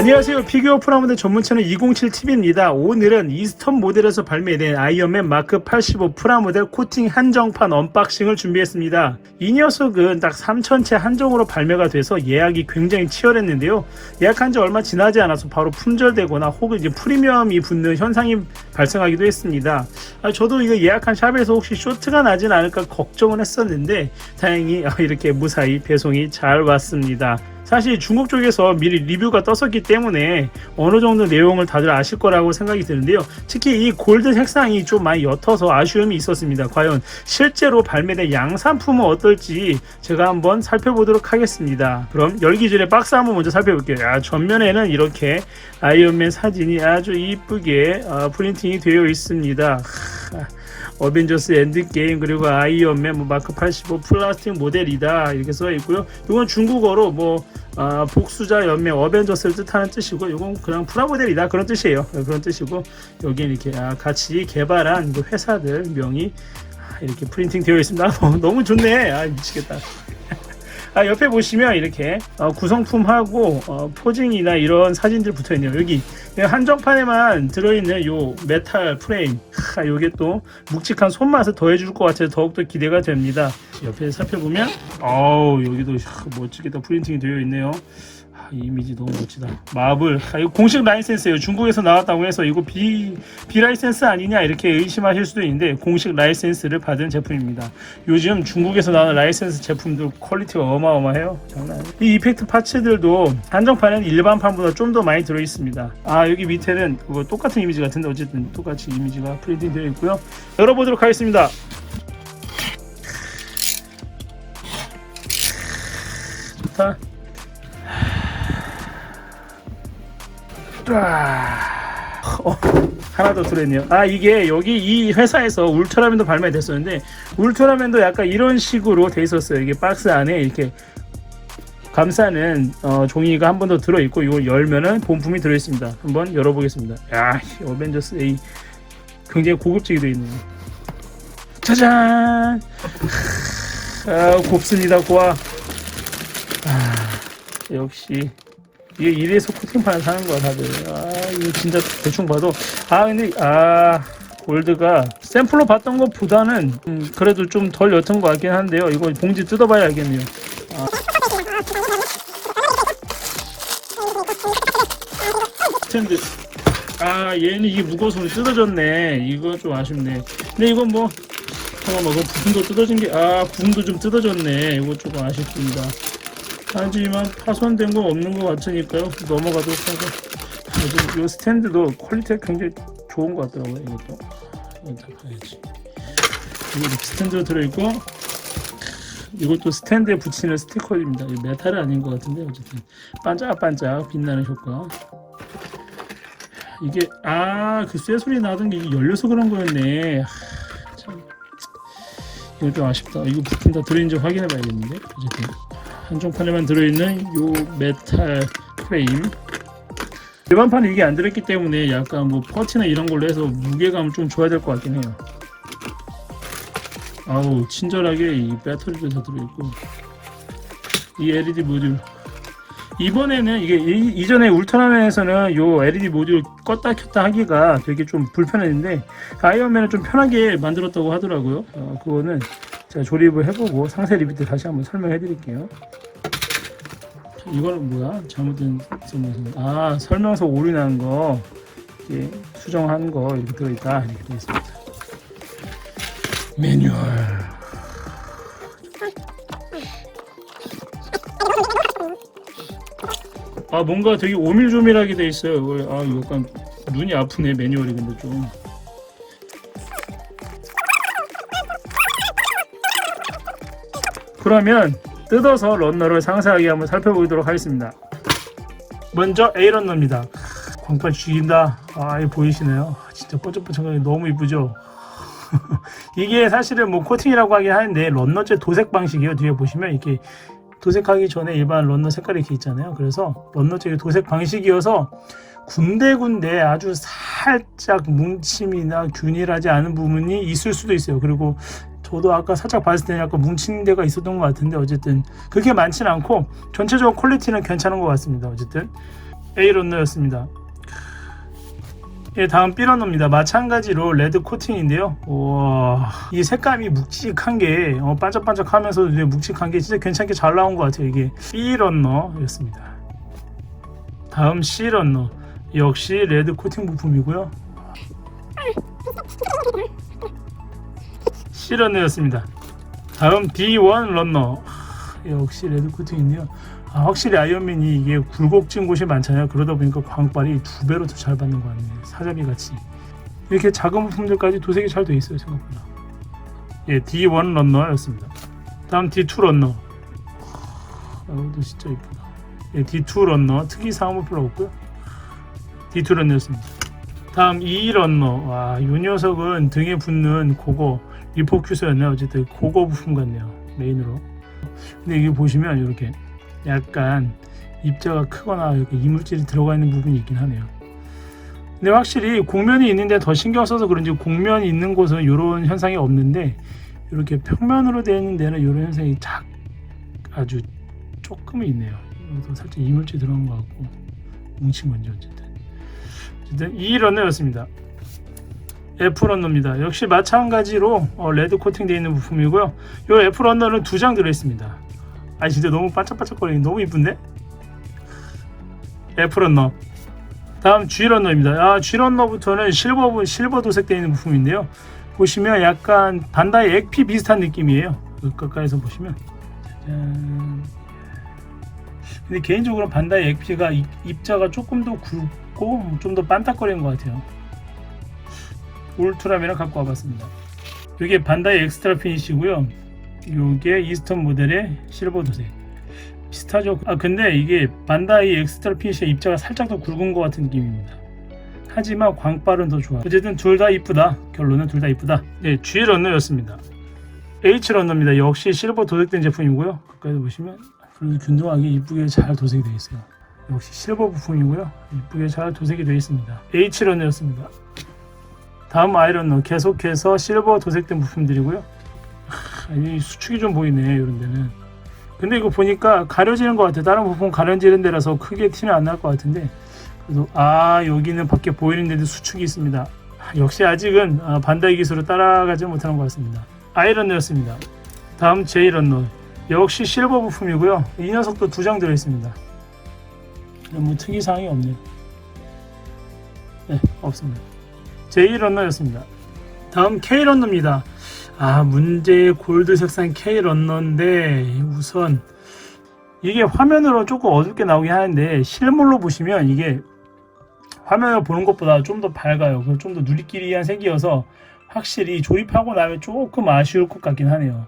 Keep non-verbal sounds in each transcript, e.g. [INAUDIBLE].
안녕하세요. 피규어 프라모델 전문 채널 207TV입니다. 오늘은 이스턴 모델에서 발매된 아이언맨 마크 85 프라모델 코팅 한정판 언박싱을 준비했습니다. 이 녀석은 딱 3,000채 한정으로 발매가 돼서 예약이 굉장히 치열했는데요. 예약한 지 얼마 지나지 않아서 바로 품절되거나 혹은 이제 프리미엄이 붙는 현상이 발생하기도 했습니다. 아, 저도 이거 예약한 샵에서 혹시 쇼트가 나진 않을까 걱정은 했었는데 다행히 [LAUGHS] 이렇게 무사히 배송이 잘 왔습니다. 사실 중국 쪽에서 미리 리뷰가 떴었기 때문에 어느 정도 내용을 다들 아실 거라고 생각이 드는데요. 특히 이 골드 색상이 좀 많이 옅어서 아쉬움이 있었습니다. 과연 실제로 발매된 양산품은 어떨지 제가 한번 살펴보도록 하겠습니다. 그럼 열기 전에 박스 한번 먼저 살펴볼게요. 야, 전면에는 이렇게 아이언맨 사진이 아주 이쁘게 어, 프린팅이 되어 있습니다. 하, 어벤져스 엔드게임 그리고 아이언맨 뭐 마크 85 플라스틱 모델이다 이렇게 써 있고요. 이건 중국어로 뭐 아, 복수자 연맹 어벤져스를 뜻하는 뜻이고 이건 그냥 프라모델이다 그런 뜻이에요. 네, 그런 뜻이고 여기 이렇게 아, 같이 개발한 그 회사들 명이 아, 이렇게 프린팅 되어 있습니다. 아, [LAUGHS] 너무 좋네. 아 미치겠다. 아, 옆에 보시면 이렇게 어, 구성품하고 어, 포징이나 이런 사진들 붙어 있네요. 여기 한정판에만 들어있는 요 메탈 프레임. 하, 요게 또 묵직한 손맛을 더해줄 것 같아서 더욱더 기대가 됩니다. 옆에 살펴보면 어우 여기도 하, 멋지게 다 프린팅이 되어 있네요. 아, 이 이미지 너무 멋지다. 마블. 아, 이거 공식 라이센스예요. 중국에서 나왔다고 해서 이거 비, 비라이센스 아니냐 이렇게 의심하실 수도 있는데 공식 라이센스를 받은 제품입니다. 요즘 중국에서 나오는 라이센스 제품들 퀄리티가 어마어마해요. 장난 아니에요. 이 이펙트 파츠들도 한정판은 일반판보다 좀 더 많이 들어 있습니다. 아 여기 밑에는 그거 똑같은 이미지 같은데 어쨌든 똑같이 이미지가 프린팅 되어 있고요. 열어보도록 하겠습니다. 좋다. 어, 하나 더 들어있네요. 아 이게 여기 이 회사에서 울트라맨도 발매됐었는데 울트라맨도 약간 이런 식으로 돼 있었어요. 이게 박스 안에 이렇게 감싸는 어, 종이가 한 번 더 들어 있고 이걸 열면은 본품이 들어 있습니다. 한번 열어보겠습니다. 야, 이 어벤져스 A 굉장히 고급지게 되어 있네요. 짜잔! 아, 곱습니다, 고아. 아, 역시 이게 이래서 코팅판을 사는 거야 다들. 아 이거 진짜 대충 봐도. 아 근데 아 골드가 샘플로 봤던 것보다는 음, 그래도 좀 덜 옅은 것 같긴 한데요. 이거 봉지 뜯어봐야 알겠네요. 아. 스탠드 아 얘는 이게 무거워서 뜯어졌네. 이거 좀 아쉽네. 근데 이건 뭐 잠깐만 그 부품도 뜯어진 게 아 부품도 좀 뜯어졌네. 이거 조금 아쉽습니다 하지만 파손된 거 없는 것 같으니까요. 넘어가도록 하고 요즘 이 스탠드도 퀄리티가 굉장히 좋은 것 같더라고요 이것도. 다 봐야지. 이거 이렇게 스탠드로 들어있고 이것도 스탠드에 붙이는 스티커입니다. 이 메탈은 아닌 것 같은데 어쨌든. 반짝반짝 빛나는 효과. 이게 아 그 쇠소리 나던 게 이게 열려서 그런 거였네. 하, 참. 이거 좀 아쉽다. 이거 부품 다 들어있는지 확인해 봐야겠는데 어쨌든 한정판에만 들어있는 요 메탈 프레임. 일반판에 이게 안 들어있기 때문에 약간 뭐 퍼티나 이런 걸로 해서 무게감을 좀 줘야 될 것 같긴 해요. 아우 친절하게 이 배터리도 다 들어있고. 이 LED 모듈. 이번에는 이게 이, 이전에 울트라맨에서는 요 LED 모듈 껐다 켰다 하기가 되게 좀 불편했는데 아이언맨은 좀 편하게 만들었다고 하더라고요. 어, 그거는 제가 조립을 해보고 상세 리뷰 때 다시 한번 설명해 드릴게요. 이거는 뭐야? 잘못된 설명서. 아 설명서 오류 난 거. 이게 수정한 거 이렇게 들어있다. 이렇게 되어 있습니다. 매뉴얼. 아 뭔가 되게 오밀조밀하게 돼 있어요. 아 이거 약간 눈이 아프네 매뉴얼이 근데 좀 그러면 뜯어서 런너를 상세하게 한번 살펴보도록 하겠습니다. 먼저 A 런너입니다. 광판 죽인다. 아, 이 보이시나요? 진짜 번쩍번쩍하게 너무 이쁘죠? [LAUGHS] 이게 사실은 뭐 코팅이라고 하긴 하는데 런너제 도색 방식이에요. 뒤에 보시면 이렇게 도색하기 전에 일반 런너 색깔이 이렇게 있잖아요. 그래서 런너제 도색 방식이어서 군데군데 아주 살짝 뭉침이나 균일하지 않은 부분이 있을 수도 있어요. 그리고 저도 아까 살짝 봤을 때는 약간 뭉친 데가 있었던 것 같은데 어쨌든 그렇게 많지는 않고 전체적으로 퀄리티는 괜찮은 것 같습니다. 어쨌든 A 런너였습니다. 예, 다음 B 런너입니다. 마찬가지로 레드 코팅인데요. 와, 이 색감이 묵직한 게 어, 반짝반짝하면서 이제 묵직한 게 진짜 괜찮게 잘 나온 것 같아요. 이게 B 런너였습니다. 다음 C 런너 역시 레드 코팅 부품이고요. C 런너였습니다. 다음 D1 런너 역시 레드 코팅인데요. 아, 확실히 아이언맨이 이게 굴곡진 곳이 많잖아요. 그러다 보니까 광빨이 두 배로 더 잘 받는 것 같네요. 사자비 같이. 이렇게 작은 부품들까지 도색이 잘 돼 있어요. 생각보다. 예, D1 런너였습니다. 다음 D2 런너. 아, 이것도 진짜 이쁘다. 예, D2 런너 특이 사항은 별로 없고요. D2 런너였습니다. 다음 E 런너. 와, 이 녀석은 등에 붙는 그거 리포큐스였네요. 어쨌든 그거 부품 같네요. 메인으로. 근데 이게 보시면 이렇게 약간 입자가 크거나 이렇게 이물질이 들어가 있는 부분이 있긴 하네요. 근데 확실히 곡면이 있는데 더 신경 써서 그런지 곡면이 있는 곳은 이런 현상이 없는데 이렇게 평면으로 되어 있는 데는 이런 현상이 작 아주 조금 있네요. 그래서 살짝 이물질 들어간 것 같고 뭉친 건지 어쨌든 어쨌든 이 런너였습니다. F 런너입니다. 역시 마찬가지로 어, 레드 코팅되어 있는 부품이고요. 이 F 런너는 두 장 들어있습니다. 아 진짜 너무 반짝반짝거리는 너무 이쁜데? F 런너. 다음 G 런너입니다. 아 G 런너부터는 실버 실버 도색되어 있는 부품인데요. 보시면 약간 반다이 액피 비슷한 느낌이에요. 그 가까이서 보시면. 짜잔. 근데 개인적으로 반다이 액피가 입- 입자가 조금 더 굵고 좀 더 반딱거리는 것 같아요. 울트라맨을 갖고 와봤습니다. 이게 반다이 엑스트라 피니시고요. 이게 이스턴 모델의 실버 도색 비슷하죠. 아 근데 이게 반다이 엑스트라 피니시의 입자가 살짝 더 굵은 것 같은 느낌입니다. 하지만 광빨은 더 좋아. 어쨌든 둘 다 이쁘다. 결론은 둘 다 이쁘다. 네, G 런너였습니다. H 런너입니다. 역시 실버 도색된 제품이고요. 가까이 보시면 그래도 균등하게 이쁘게 잘 도색이 되어 있어요. 역시 실버 부품이고요. 이쁘게 잘 도색이 되어 있습니다. H 런너였습니다. 다음 아이런너 계속해서 실버 도색된 부품들이고요. 하, 이 수축이 좀 보이네 이런 데는. 근데 이거 보니까 가려지는 것 같아. 다른 부품 가려지는 데라서 크게 티는 안 날 것 같은데. 그래도 아 여기는 밖에 보이는 데도 수축이 있습니다. 아, 역시 아직은 아, 반다이 기술을 따라가지 못하는 것 같습니다. 아이런너였습니다. 다음 제이런너 역시 실버 부품이고요. 이 녀석도 두 장 들어 있습니다. 뭐 특이 사항이 없네요. 네 없습니다. J 런너였습니다. 다음 K 런너입니다. 아 문제의 골드 색상 K 런너인데 우선 이게 화면으로 조금 어둡게 나오긴 하는데 실물로 보시면 이게 화면을 보는 것보다 좀 더 밝아요. 그리고 좀 더 누리끼리한 색이어서 확실히 조립하고 나면 조금 아쉬울 것 같긴 하네요.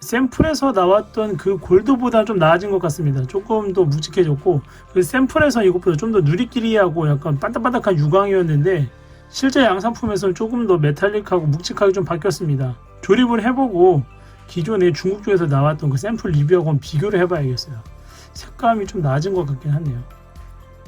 샘플에서 나왔던 그 골드보다 좀 나아진 것 같습니다. 조금 더 묵직해졌고 그 샘플에서 이것보다 좀 더 누리끼리하고 약간 반딱반딱한 유광이었는데 실제 양산품에서는 조금 더 메탈릭하고 묵직하게 좀 바뀌었습니다. 조립을 해보고 기존에 중국 쪽에서 나왔던 그 샘플 리뷰하고는 비교를 해봐야겠어요. 색감이 좀 낮은 것 같긴 하네요.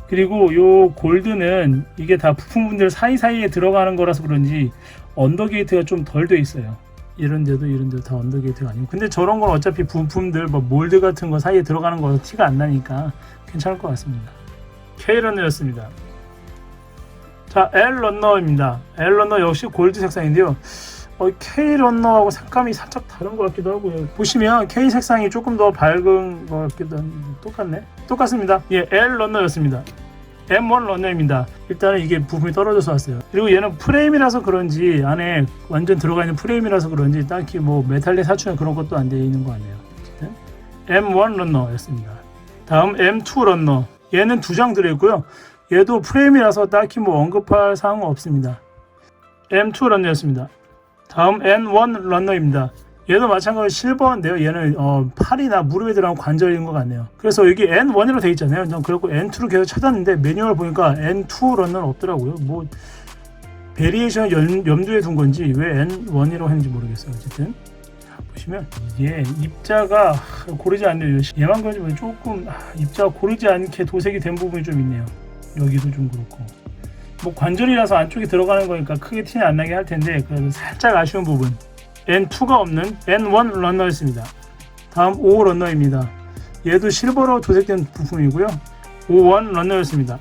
그리고 요 골드는 이게 다 부품분들 사이사이에 들어가는 거라서 그런지 언더게이트가 좀 덜 돼 있어요. 이런 데도 이런 데도 다 언더게이트가 아니고 근데 저런 건 어차피 부품들 뭐 몰드 같은 거 사이에 들어가는 거라서 티가 안 나니까 괜찮을 것 같습니다. K런너였습니다. 자, L 런너입니다. L 런너 역시 골드 색상인데요. 어, K 런너하고 색감이 살짝 다른 것 같기도 하고요. 보시면 K 색상이 조금 더 밝은 것 같기도 한데 똑같네. 똑같습니다. 예, L 런너였습니다. M1 런너입니다. 일단은 이게 부품이 떨어져서 왔어요. 그리고 얘는 프레임이라서 그런지 안에 완전 들어가 있는 프레임이라서 그런지 딱히 뭐 메탈릭 사출이나 그런 것도 안 되어 있는 거. 어쨌든 M1 런너였습니다. 다음 M2 런너. 얘는 두 장 들어있고요. 얘도 프레임이라서 딱히 뭐 언급할 사항은 없습니다. M2 런너였습니다. 다음 N1 런너입니다. 얘도 마찬가지로 실버인데요. 얘는 어, 팔이나 무릎에 들어간 관절인 것 같네요. 그래서 여기 N1으로 되어 있잖아요. 난 그래고 N2로 계속 찾았는데 매뉴얼 보니까 N2 런너는 없더라고요. 뭐 베리에이션 연, 염두에 둔 건지 왜 N1이라고 했는지 모르겠어요. 어쨌든 자, 보시면 이게 입자가 하, 고르지 않네요. 얘만 그런지 조금 아, 입자가 고르지 않게 도색이 된 부분이 좀 있네요. 여기도 좀 그렇고 뭐 관절이라서 안쪽에 들어가는 거니까 크게 티는 안 나게 할 텐데 그래도 살짝 아쉬운 부분 N2가 없는 N1 런너였습니다. 다음 O 런너입니다. 얘도 실버로 도색된 부품이고요. O1 런너였습니다.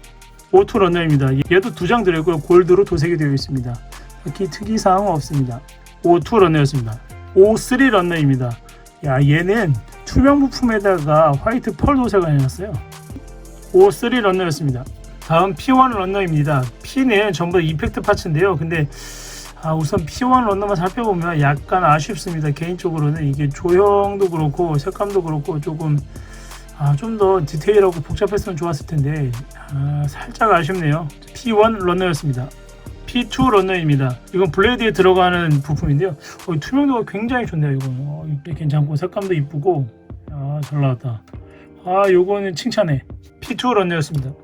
O2 런너입니다. 얘도 두 장 들어있고요. 골드로 도색이 되어 있습니다. 특히 특이사항은 없습니다. O2 런너였습니다. O3 런너입니다. 야 얘는 투명 부품에다가 화이트 펄 도색을 해놨어요. O3 런너였습니다. 다음 P1 런너입니다. P는 전부 다 이펙트 파츠인데요. 근데 아, 우선 P1 런너만 살펴보면 약간 아쉽습니다. 개인적으로는 이게 조형도 그렇고 색감도 그렇고 조금 아, 좀 더 디테일하고 복잡했으면 좋았을 텐데 아, 살짝 아쉽네요. P1 런너였습니다. P2 런너입니다. 이건 블레이드에 들어가는 부품인데요. 어, 투명도가 굉장히 좋네요. 이거 어, 괜찮고 색감도 이쁘고 아, 잘 나왔다. 아, 요거는 칭찬해. P2 런너였습니다.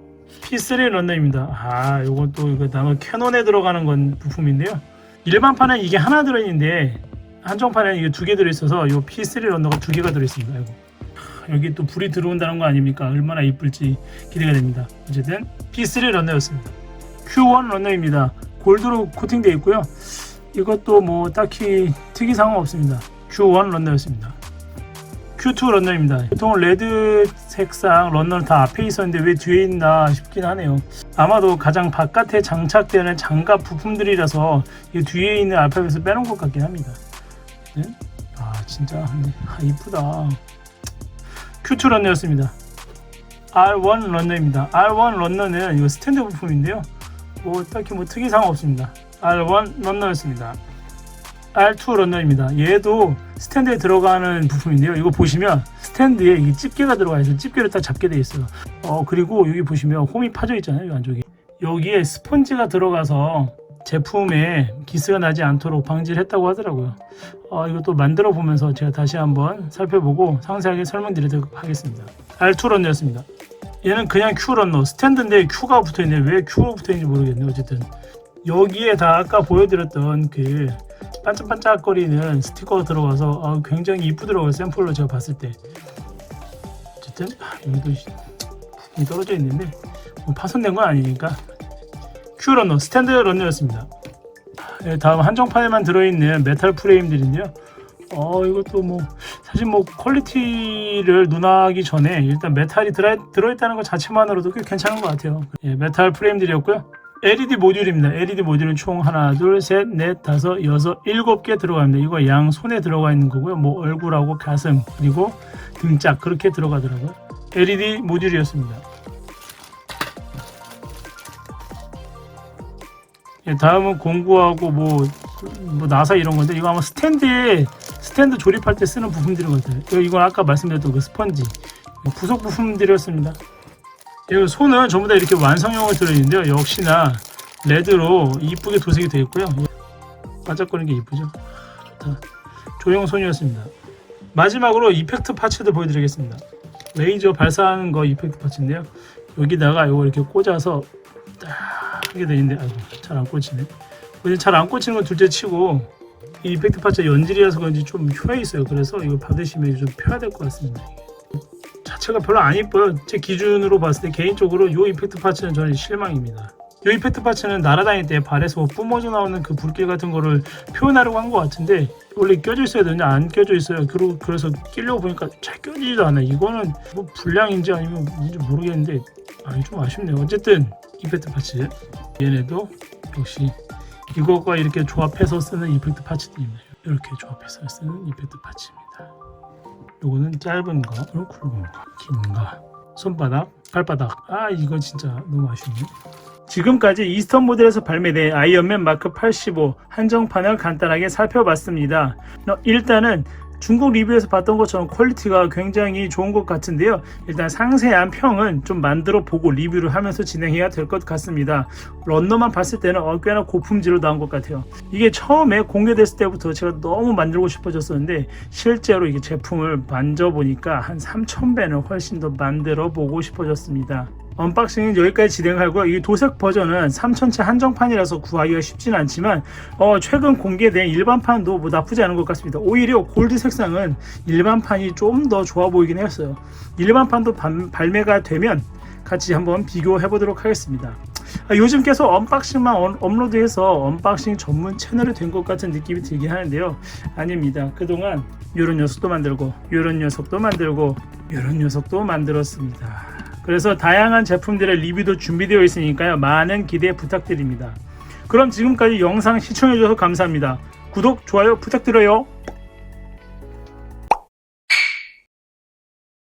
P3 런너입니다. 아, 요건 또 이거 나는 캐논에 들어가는 건 부품인데요. 일반판은 이게 하나 들어있는데 한정판에는 이게 두 개 들어있어서 요 P3 런너가 두 개가 들어있습니다. 아이고. 하, 여기 또 불이 들어온다는 거 아닙니까? 얼마나 이쁠지 기대가 됩니다. 어쨌든 P3 런너였습니다. Q1 런너입니다. 골드로 코팅되어 있고요. 이것도 뭐 딱히 특이사항은 없습니다. Q1 런너였습니다. Q2 런너입니다. 보통 레드 색상 런너는 다 앞에 있었는데 왜 뒤에 있나 싶긴 하네요. 아마도 가장 바깥에 장착되는 장갑 부품들이라서 이 뒤에 있는 알파벳을 빼놓은 것 같긴 합니다. 네? 아 진짜 근데 아, 이쁘다. Q2 런너였습니다. R1 런너입니다. R1 런너는 이거 스탠드 부품인데요. 뭐 딱히 뭐 특이사항 없습니다. R1 런너였습니다. R2 런너입니다. 얘도 스탠드에 들어가는 부품인데요. 이거 보시면 스탠드에 이 집게가 들어가 있어요. 집게를 딱 잡게 돼 있어요. 어 그리고 여기 보시면 홈이 파져 있잖아요. 이 안쪽에 여기에 스펀지가 들어가서 제품에 기스가 나지 않도록 방지를 했다고 하더라고요. 어, 이것도 만들어 보면서 제가 다시 한번 살펴보고 상세하게 설명드리도록 하겠습니다. R2 런너였습니다. 얘는 그냥 Q 런너 스탠드인데 Q가 붙어 있네. 왜 Q가 붙어 있는지 모르겠네요. 어쨌든 여기에 다 아까 보여드렸던 그 반짝반짝거리는 스티커가 들어가서 아, 굉장히 이쁘더라고요. 샘플로 제가 봤을 때. 어쨌든 아, 여기도 시- 부품이 떨어져 있는데 뭐 파손된 건 아니니까 Q 런너 스탠드 런너였습니다. 예, 다음 한정판에만 들어있는 메탈 프레임들인데요. 어 이것도 뭐 사실 뭐 퀄리티를 논하기 전에 일단 메탈이 들어, 들어있다는 것 자체만으로도 꽤 괜찮은 것 같아요. 예, 메탈 프레임들이었고요. LED 모듈입니다. LED 모듈은 총 하나, 둘, 셋, 넷, 다섯, 여섯, 일곱 개 들어갑니다. 이거 양 손에 들어가 있는 거고요. 뭐 얼굴하고 가슴 그리고 등짝 그렇게 들어가더라고요. LED 모듈이었습니다. 예, 다음은 공구하고 뭐, 뭐 나사 이런 건데 이거 아마 스탠드에 스탠드 조립할 때 쓰는 부품들인 것 같아요. 이건 아까 말씀드렸던 그 스펀지 부속 부품들이었습니다. 이 손은 전부 다 이렇게 완성형으로 들어있는데요. 역시나 레드로 이쁘게 도색이 되어 있고요. 반짝거리는 게 이쁘죠. 좋다. 조형 손이었습니다. 마지막으로 이펙트 파츠들 보여드리겠습니다. 레이저 발사하는 거 이펙트 파츠인데요. 여기다가 이거 이렇게 꽂아서 딱 하게 되는데 아이고 잘 안 꽂히네. 잘안 꽂히는 건 둘째 치고 이 이펙트 파츠 연질이라서 그런지 좀 휘어 있어요. 그래서 이거 받으시면 좀 펴야 될 것 같습니다. 자체가 별로 안 이뻐요. 제 기준으로 봤을 때 개인적으로 이 이펙트 파츠는 저는 실망입니다. 이 이펙트 파츠는 날아다닐 때 발에서 뿜어져 나오는 그 불길 같은 거를 표현하려고 한 것 같은데 원래 껴져 있어야 되는데 안 껴져 있어요. 그리고 그래서 끼려고 보니까 잘 껴지지도 않아요. 이거는 뭐 불량인지 아니면 뭔지 모르겠는데 아, 좀 아쉽네요. 어쨌든 이펙트 파츠 얘네도 역시 이거가 이렇게 조합해서 쓰는 이펙트 파츠들입니다. 이렇게 조합해서 쓰는 이펙트 파츠입니다. 요거는 짧은 거, 그리고 굵은 거, 긴 거, 손바닥, 발바닥. 아 이거 진짜 너무 아쉽네. 지금까지 이스턴 모델에서 발매된 아이언맨 마크 85 한정판을 간단하게 살펴봤습니다. 어, 일단은 중국 리뷰에서 봤던 것처럼 퀄리티가 굉장히 좋은 것 같은데요. 일단 상세한 평은 좀 만들어 보고 리뷰를 하면서 진행해야 될 것 같습니다. 런너만 봤을 때는 어, 꽤나 고품질로 나온 것 같아요. 이게 처음에 공개됐을 때부터 제가 너무 만들고 싶어졌었는데 실제로 이게 제품을 만져보니까 한 3,000배는 훨씬 더 만들어 보고 싶어졌습니다. 언박싱은 여기까지 진행하고 이 도색 버전은 3000채 한정판이라서 구하기가 쉽진 않지만 어, 최근 공개된 일반판도 뭐 나쁘지 않은 것 같습니다. 오히려 골드 색상은 일반판이 좀 더 좋아 보이긴 했어요. 일반판도 반- 발매가 되면 같이 한번 비교해 보도록 하겠습니다. 아, 요즘 계속 언박싱만 업- 업로드해서 언박싱 전문 채널이 된 것 같은 느낌이 들긴 하는데요. 아닙니다. 그동안 이런 녀석도 만들고 이런 녀석도 만들고 이런 녀석도 만들었습니다. 그래서 다양한 제품들의 리뷰도 준비되어 있으니까요. 많은 기대 부탁드립니다. 그럼 지금까지 영상 시청해주셔서 감사합니다. 구독, 좋아요 부탁드려요.